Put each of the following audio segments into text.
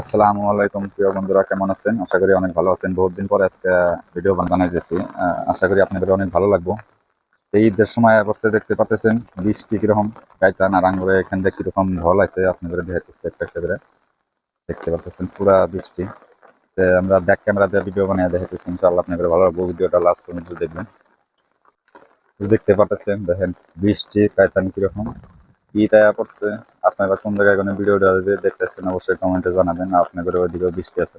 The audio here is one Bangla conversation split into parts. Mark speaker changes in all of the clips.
Speaker 1: আসসালামু আলাইকুম, প্রিয় বন্ধুরা, কেমন আছেন? আশা করি অনেক ভালো আছেন। বহুত দিন পরে আজকে ভিডিও বানাইতেছি আশা করি আপনাদের অনেক ভালো লাগবো। এই ঈদের সময় অবশ্যই দেখতে পাচ্ছেন বৃষ্টি কীরকম, গাইতান আর আঙ্গুরে এখান থেকে কীরকম ঢল আছে আপনাদের দেখাতেছে একটা একটা দেখতে পাচ্ছেন পুরা বৃষ্টি। আমরা ব্যাক ক্যামেরা দিয়ে ভিডিও বানিয়ে দেখাতেছি ইনশাআল্লাহ আপনাদের ভালো লাগবে। ভিডিওটা লাস্ট পর্যন্ত দেখবেন। দেখতে পাচ্ছেন দেখেন বৃষ্টি কায়তান কীরকম। ইটা পড়ছে আপনারা কোন জায়গায় কোনো ভিডিওটা যদি দেখতেছেন, অবশ্যই কমেন্টে জানাবেন। আপনাদের ওইদিকেও বৃষ্টি আছে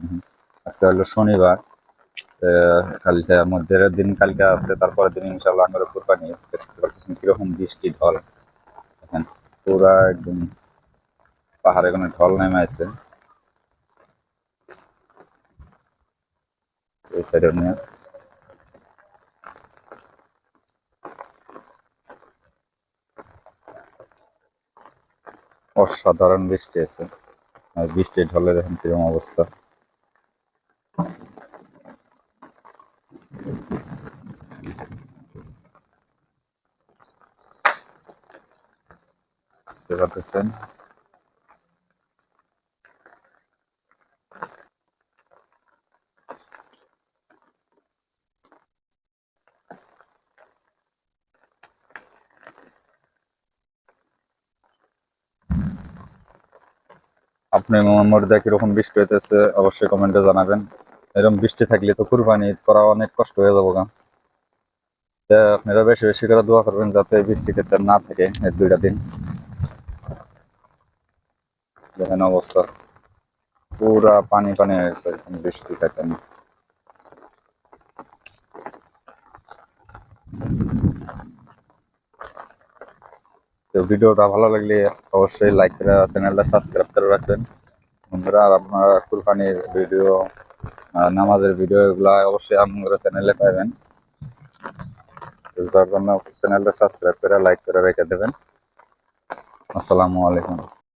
Speaker 1: আজকে হলো শনিবার। কালকে মধ্যের দিন কালকে আছে, তারপরের দিন ইনশাল্লাহ আমরা কুরবানি দেখতে পাচ্ছেন কীরকম বৃষ্টি, ঢল। দেখেন, পুরা একদম পাহাড়ে কোনো ঢল নেমে আছে এই সাইডে নিয়ে। অসাধারণ বৃষ্টি আছে। আর বৃষ্টির ঢলে দেখেন কীরকম অবস্থা। দেখতে পাচ্ছেন? আপনি মোহাম্মদা কীরকম বৃষ্টি হইতেছে, অবশ্যই কমেন্টে জানাবেন। এরকম বৃষ্টি থাকলে তো কুরবানি করা অনেক কষ্ট হয়ে যাব গা। আপনারা বেশি বেশি করে দোয়া করবেন যাতে বৃষ্টি ক্ষেত্রে না থাকে এই দুইটা দিন। দেখেন অবস্থা। পুরা পানি পানি হয়ে গেছে বৃষ্টি থাকে তো ভিডিওটা ভালো লাগলে অবশ্যই লাইক করে চ্যানেলটা সাবস্ক্রাইব করে রাখবেন। বন্ধুরা, আর আপনারা কুরবানির ভিডিও নামাজের ভিডিও এগুলা অবশ্যই আপনারা চ্যানেলে পাবেন। যার জন্য চ্যানেলটা সাবস্ক্রাইব করে লাইক করে রেখে দেবেন। আসসালামু আলাইকুম।